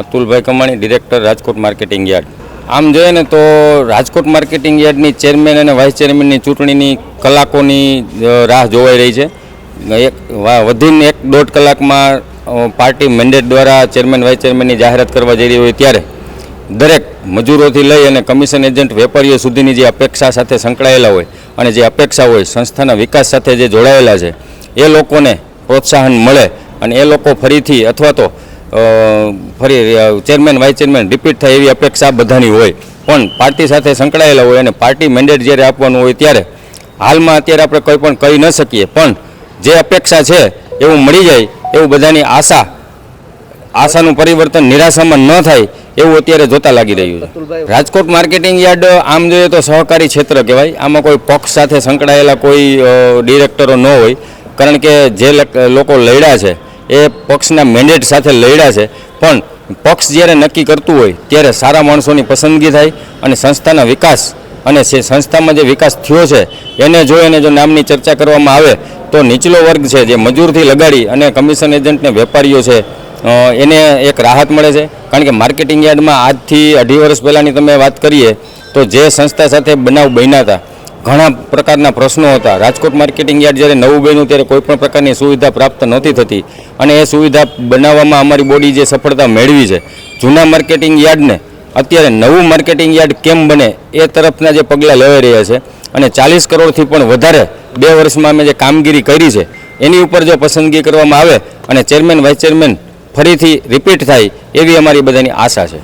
અતુલભાઈ કમાણી director Rajkot marketing yard આમ જોઈએ ને તો રાજકોટ માર્કેટિંગ યાર્ડની ચેરમેન અને વાઇસ ચેરમેનની ચૂંટણીની કલાકોની રાહ જોવાઈ રહી છે. એક વધીને એક દોઢ કલાકમાં પાર્ટી મેન્ડેટ દ્વારા ચેરમેન વાઇસ ચેરમેનની જાહેરાત કરવા જઈ રહી હોય ત્યારે દરેક મજૂરોથી લઈ અને કમિશન એજન્ટ વેપારીઓ સુધીની જે અપેક્ષા સાથે સંકળાયેલા હોય અને જે અપેક્ષા હોય સંસ્થાના વિકાસ સાથે જે જોડાયેલા છે, એ લોકોને પ્રોત્સાહન મળે અને એ લોકો ફરીથી અથવા તો ફરી ચેરમેન વાઇસ ચેરમેન રિપીટ થાય એવી અપેક્ષા બધાની હોય. પણ પાર્ટી સાથે સંકળાયેલા હોય અને પાર્ટી મેન્ડેટ જ્યારે આપવાનું હોય ત્યારે હાલમાં અત્યારે આપણે કંઈ પણ કહી ન શકીએ. પણ જે અપેક્ષા છે એવું મળી જાય એવું બધાની આશા આશાનું પરિવર્તન નિરાશામાં ન થાય એવું અત્યારે જોતા લાગી રહ્યું છે. રાજકોટ માર્કેટિંગ યાર્ડ આમ જોઈએ તો સહકારી ક્ષેત્ર કહેવાય. આમાં કોઈ પક્ષ સાથે સંકળાયેલા કોઈ ડિરેક્ટરો ન હોય. કારણ કે જે લોકો લડ્યા છે એ પક્ષના મેન્ડેટ સાથે લડ્યા છે. પણ પક્ષ જ્યારે નક્કી કરતું હોય, ત્યારે સારા માણસોની પસંદગી થાય અને સંસ્થાના વિકાસ અને જે સંસ્થામાં જે વિકાસ થયો છે, એને જો એને જો નામની ચર્ચા કરવામાં આવે, તો નીચલો વર્ગ છે જે મજૂરથી લગાડી અને કમિશન એજન્ટને વેપારીઓ છે એને એક રાહત મળે છે. કારણ કે માર્કેટિંગ યાર્ડમાં આજથી અઢી વર્ષ પહેલાંની તમે વાત કરીએ, તો જે સંસ્થા સાથે બનાવ બન્યા હતા ઘણા પ્રકારના પ્રશ્નો હતા. રાજકોટ માર્કેટિંગ યાર્ડ જ્યારે નવું બન્યું ત્યારે કોઈ પણ પ્રકારની સુવિધા પ્રાપ્ત નહોતી થતી અને એ સુવિધા બનાવવામાં અમારી બોડી જે સફળતા મેળવી છે. જૂના માર્કેટિંગ યાર્ડને અત્યારે નવું માર્કેટિંગ યાર્ડ કેમ બને એ તરફના જે પગલાં લેવાઈ રહ્યા છે અને ચાલીસ કરોડથી પણ વધારે બે વર્ષમાં અમે જે કામગીરી કરી છે, એની ઉપર જો પસંદગી કરવામાં આવે અને ચેરમેન વાઇસ ચેરમેન ફરીથી રિપીટ થાય એવી અમારી બધાની આશા છે.